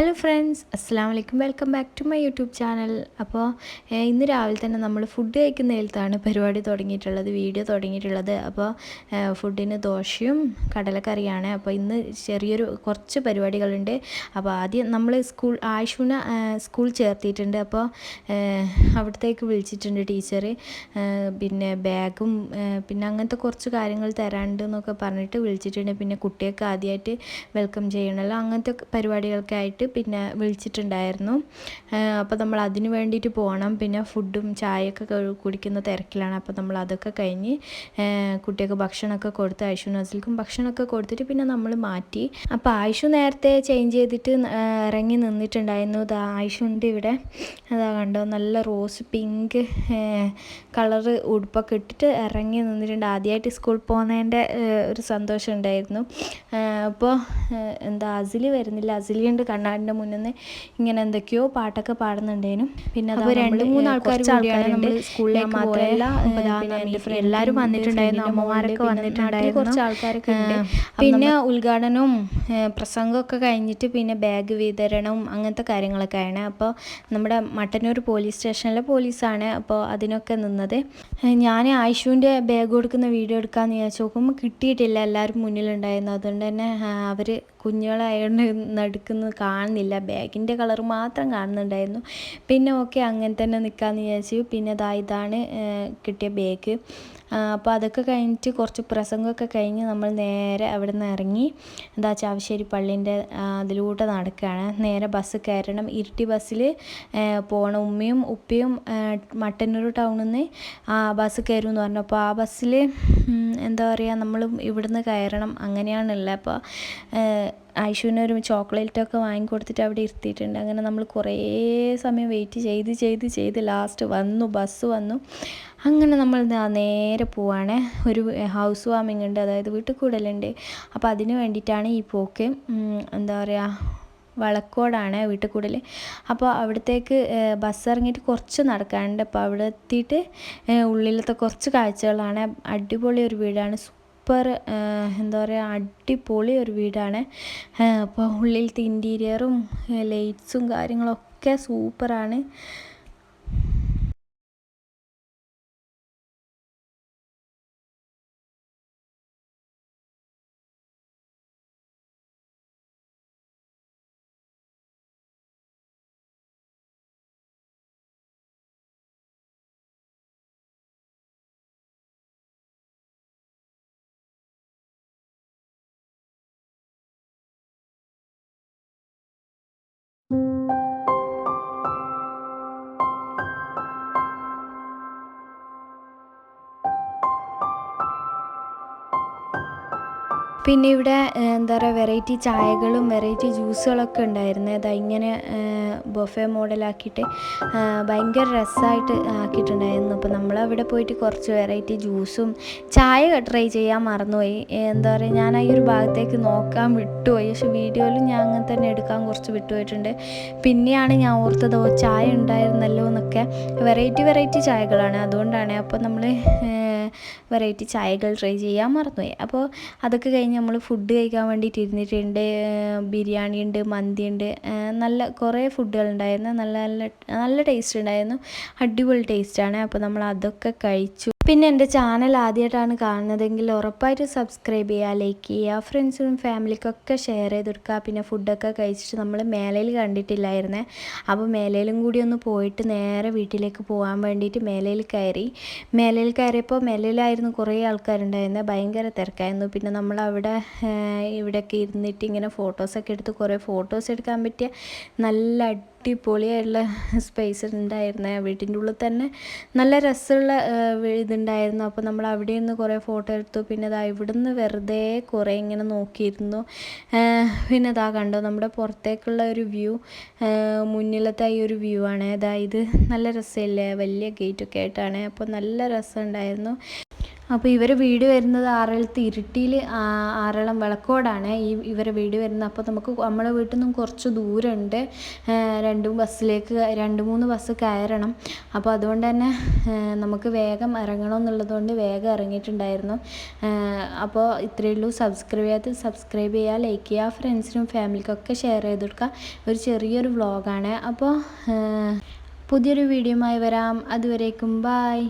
Hello friends അസ്സാം വലൈക്കും welcome back to my YouTube channel. അപ്പോൾ ഇന്ന് രാവിലെ തന്നെ നമ്മൾ ഫുഡ് കഴിക്കുന്നതിലത്താണ് പരിപാടി തുടങ്ങിയിട്ടുള്ളത് വീഡിയോ തുടങ്ങിയിട്ടുള്ളത്. അപ്പോൾ ഫുഡിന് ദോശയും കടലക്കറിയാണ്. അപ്പോൾ ഇന്ന് ചെറിയൊരു കുറച്ച് പരിപാടികളുണ്ട്. അപ്പോൾ ആദ്യം നമ്മൾ സ്കൂൾ ആയുഷുവിനെ സ്കൂൾ ചേർത്തിയിട്ടുണ്ട്. അപ്പോൾ അവിടത്തേക്ക് വിളിച്ചിട്ടുണ്ട് ടീച്ചർ. പിന്നെ ബാഗും പിന്നെ അങ്ങനത്തെ കുറച്ച് കാര്യങ്ങൾ തരാണ്ട് എന്നൊക്കെ പറഞ്ഞിട്ട് വിളിച്ചിട്ടുണ്ട്. പിന്നെ കുട്ടിയൊക്കെ ആദ്യമായിട്ട് വെൽക്കം ചെയ്യണമല്ലോ അങ്ങനത്തെ പരിപാടികൾക്ക് ആയിട്ട് പിന്നെ വിളിച്ചിട്ടുണ്ടായിരുന്നു. അപ്പോൾ നമ്മൾ അതിന് വേണ്ടിയിട്ട് പോകണം. പിന്നെ ഫുഡും ചായയൊക്കെ കുടിക്കുന്ന തിരക്കിലാണ്. അപ്പോൾ നമ്മൾ അതൊക്കെ കഴിഞ്ഞ് കുട്ടികൾക്ക് ഭക്ഷണമൊക്കെ കൊടുത്ത് ആയിഷു നസിൽക്കും ഭക്ഷണമൊക്കെ കൊടുത്തിട്ട് പിന്നെ നമ്മൾ മാറ്റി. അപ്പോൾ ആയിഷു നേരത്തെ ചേഞ്ച് ചെയ്തിട്ട് ഇറങ്ങി നിന്നിട്ടുണ്ടായിരുന്നു. ദാ ആയിഷുണ്ട് ഇവിടെ അതാ കണ്ടോ നല്ല റോസ് പിങ്ക് കളറ് ഉടുപ്പൊക്കെ ഇട്ടിട്ട് ഇറങ്ങി നിന്നിട്ടുണ്ട്. ആദ്യമായിട്ട് സ്കൂളിൽ പോകുന്നതിന്റെ ഒരു സന്തോഷം ഉണ്ടായിരുന്നു. അപ്പോൾ എന്താ അസിൽ വരുന്നില്ല. അസിലിയുണ്ട് കണ്ണാടിന്റെ മുന്നിൽ നിന്ന് ഇങ്ങനെ എന്തൊക്കെയോ പാട്ടൊക്കെ പാടുന്നുണ്ടേനും. പിന്നെ അപ്പോൾ രണ്ട് മൂന്ന് ആൾക്കാർ കൂടിയാണ് സ്കൂളിലേക്ക് മാത്രമല്ല, എല്ലാവരും വന്നിട്ടുണ്ടായിരുന്നു. അമ്മമാരൊക്കെ വന്നിട്ടുണ്ടായിരുന്നു. കുറച്ച് ആൾക്കാരൊക്കെ. പിന്നെ ഉദ്ഘാടനവും പ്രസംഗമൊക്കെ കഴിഞ്ഞിട്ട് പിന്നെ ബാഗ് വിതരണവും അങ്ങനത്തെ കാര്യങ്ങളൊക്കെയാണ്. അപ്പോൾ നമ്മുടെ മട്ടന്നൂർ പോലീസ് സ്റ്റേഷനിലെ പോലീസാണ് അപ്പോൾ അതിനൊക്കെ നിന്നത്. ഞാൻ ആയിഷുവിന്റെ ബാഗ് കൊടുക്കുന്ന വീഡിയോ എടുക്കാമെന്ന് വിചാരിച്ചു നോക്കുമ്പോൾ കിട്ടിയിട്ടില്ല. എല്ലാവരും മുന്നിലുണ്ടായിരുന്നു. അതുകൊണ്ട് തന്നെ അവർ കുഞ്ഞുങ്ങളായതുകൊണ്ട് നടുക്കുന്നത് കാണുന്നില്ല. ബാഗിന്റെ കളർ മാത്രം കാണുന്നുണ്ടായിരുന്നു. പിന്നെ ഓക്കെ അങ്ങനെ തന്നെ നിൽക്കാമെന്ന് വിചാരിച്ചു. പിന്നെ ദാ ഇതാണ് കിട്ടിയ ബാഗ്. അപ്പോൾ അതൊക്കെ കഴിഞ്ഞിട്ട് കുറച്ച് പ്രസംഗമൊക്കെ കഴിഞ്ഞ് നമ്മൾ നേരെ അവിടെ നിന്ന് ഇറങ്ങി. എന്താ ചാവശ്ശേരി പള്ളീന്റെ അതിലൂടെ നടക്കുകയാണ് നേരെ ബസ് കയറണം. ഇരിട്ടി ബസ്സിൽ പോകണം ഉമ്മയും ഉപ്പയും മട്ടന്നൂർ ടൗണിൽ നിന്ന് ആ ബസ് കയറും എന്ന് പറഞ്ഞു. അപ്പോൾ ആ ബസ്സിൽ എന്താ പറയുക നമ്മളും ഇവിടുന്ന് കയറണം. അങ്ങനെയാണുള്ളത്. അപ്പോൾ ഐഷുവിന് ഒരു ചോക്ലേറ്റൊക്കെ വാങ്ങിക്കൊടുത്തിട്ട് അവിടെ ഇരുത്തിയിട്ടുണ്ട്. അങ്ങനെ നമ്മൾ കുറേ സമയം വെയിറ്റ് ചെയ്ത് ചെയ്ത് ചെയ്ത് ലാസ്റ്റ് വന്നു ബസ് വന്നു. അങ്ങനെ നമ്മൾ നേരെ പോവാണ്. ഒരു ഹൗസ് വാമിംഗ് ഉണ്ട് അതായത് വീട്ടിൽ കൂടലുണ്ട് അപ്പോൾ അതിന് വേണ്ടിയിട്ടാണ് ഈ പോക്ക് എന്താ പറയുക വളക്കോടാണ് വീട്ടിൽ കൂടൽ അപ്പോൾ അവിടത്തേക്ക് ബസ് ഇറങ്ങിയിട്ട് കുറച്ച് നടക്കാനുണ്ട്. അപ്പോൾ അവിടെ എത്തിയിട്ട് ഉള്ളിലത്തെ കുറച്ച് കാഴ്ചകളാണ്. അടിപൊളി ഒരു വീടാണ്. സൂപ്പർ എന്താ പറയുക അടിപൊളി ഒരു വീടാണ്. അപ്പോൾ ഉള്ളിലത്തെ ഇന്റീരിയറും ലൈറ്റ്സും കാര്യങ്ങളൊക്കെ സൂപ്പറാണ്. പിന്നെ ഇവിടെ എന്താ പറയുക വെറൈറ്റി ചായകളും വെറൈറ്റി ജ്യൂസുകളൊക്കെ ഉണ്ടായിരുന്നു. അതാ ഇങ്ങനെ ബൊഫെ മോഡലാക്കിയിട്ട് ഭയങ്കര രസമായിട്ട് ആക്കിയിട്ടുണ്ടായിരുന്നു. അപ്പോൾ നമ്മളവിടെ പോയിട്ട് കുറച്ച് വെറൈറ്റി ജ്യൂസും ചായ ട്രൈ ചെയ്യാൻ മറന്നുപോയി. എന്താ പറയുക ഞാൻ ആ ഒരു ഭാഗത്തേക്ക് നോക്കാൻ വിട്ടുപോയി. പക്ഷെ വീഡിയോയിലും ഞാൻ അങ്ങനെ തന്നെ എടുക്കാൻ കുറച്ച് വിട്ടുപോയിട്ടുണ്ട്. പിന്നെയാണ് ഞാൻ ഓർത്തത് ഓ ചായ ഉണ്ടായിരുന്നല്ലോ എന്നൊക്കെ. വെറൈറ്റി വെറൈറ്റി ചായകളാണ്. അതുകൊണ്ടാണ്. അപ്പോൾ നമ്മൾ വെറൈറ്റി ചായകൾ ട്രൈ ചെയ്യാൻ മറന്നുപോയി. അപ്പോൾ അതൊക്കെ കഴിഞ്ഞ് നമ്മൾ ഫുഡ് കഴിക്കാൻ വേണ്ടിയിട്ട് ഇരുന്നിട്ടുണ്ട്. ബിരിയാണി ഉണ്ട് മന്തി ഉണ്ട്. നല്ല കുറേ ഫുഡുകൾ ഉണ്ടായിരുന്നു. നല്ല നല്ല നല്ല ടേസ്റ്റ് ഉണ്ടായിരുന്നു. അടിപൊളി ടേസ്റ്റാണ് അപ്പോൾ നമ്മൾ അതൊക്കെ കഴിച്ചു. പിന്നെ എന്റെ ചാനൽ ആദ്യമായിട്ടാണ് കാണുന്നതെങ്കിൽ ഉറപ്പായിട്ട് സബ്സ്ക്രൈബ് ചെയ്യുക ലൈക്ക് ചെയ്യുക ഫ്രണ്ട്സിനും ഫാമിലിക്കൊക്കെ ഷെയർ ചെയ്ത് കൊടുക്കുക. പിന്നെ ഫുഡൊക്കെ കഴിച്ചിട്ട് നമ്മൾ മേലയിൽ കണ്ടിട്ടില്ലായിരുന്നേ. അപ്പോൾ മേലയിലും കൂടി ഒന്ന് പോയിട്ട് നേരെ വീട്ടിലേക്ക് പോകാൻ വേണ്ടിയിട്ട് മേലയിൽ കയറി. മേലയിൽ കയറിയപ്പോൾ മേലയിലായിരുന്നു കുറേ ആൾക്കാരുണ്ടായിരുന്നത് ഭയങ്കര തിരക്കായിരുന്നു. പിന്നെ നമ്മൾ അവിടെ ഇവിടെയൊക്കെ ഇരുന്നിട്ട് ഇങ്ങനെ ഫോട്ടോസൊക്കെ എടുത്ത് കുറേ ഫോട്ടോസ് എടുക്കാൻ പറ്റിയ നല്ല അടിപൊളിയായിട്ടുള്ള സ്പേസ് ഉണ്ടായിരുന്നേ വീട്ടിന്റെ ഉള്ളിൽ തന്നെ നല്ല രസമുള്ള ഇതുണ്ടായിരുന്നു. അപ്പോൾ നമ്മൾ അവിടെ നിന്ന് കുറേ ഫോട്ടോ എടുത്തു. പിന്നെ ഇതാ ഇവിടുന്ന് വെറുതെ കുറേ ഇങ്ങനെ നോക്കിയിരുന്നു. പിന്നെ ഇതാ കണ്ടോ നമ്മുടെ പുറത്തേക്കുള്ള ഒരു വ്യൂ മുന്നിലത്തെ ഈ ഒരു വ്യൂ ആണ്. ഇത് നല്ല രസമില്ലേ? വലിയ ഗേറ്റൊക്കെ ആയിട്ടാണ്. അപ്പോൾ നല്ല രസമുണ്ടായിരുന്നു. അപ്പോൾ ഇവരെ വീട് വരുന്നത് ആറളത്ത് ഇരുട്ടിയിൽ ആറളം വിളക്കോടാണ്. ഈ ഇവരെ വീട് വരുന്നത്. അപ്പോൾ നമുക്ക് നമ്മളെ വീട്ടിൽ നിന്നും കുറച്ച് ദൂരമുണ്ട്. രണ്ടും ബസ്സിലേക്ക് രണ്ട് മൂന്ന് ബസ് കയറണം. അപ്പോൾ അതുകൊണ്ട് തന്നെ നമുക്ക് വേഗം ഇറങ്ങണം എന്നുള്ളതുകൊണ്ട് വേഗം ഇറങ്ങിയിട്ടുണ്ടായിരുന്നു. അപ്പോൾ ഇത്രയേ ഉള്ളൂ. സബ്സ്ക്രൈബ് ചെയ്യാത്ത സബ്സ്ക്രൈബ് ചെയ്യുക ലൈക്ക് ചെയ്യുക ഫ്രണ്ട്സിനും ഫാമിലിക്കൊക്കെ ഷെയർ ചെയ്ത് കൊടുക്കുക. ഒരു ചെറിയൊരു വ്ളോഗാണ് അപ്പോൾ പുതിയൊരു പുതിയൊരു വീഡിയോയുമായി വരാം. അതുവരേക്കും ബായ്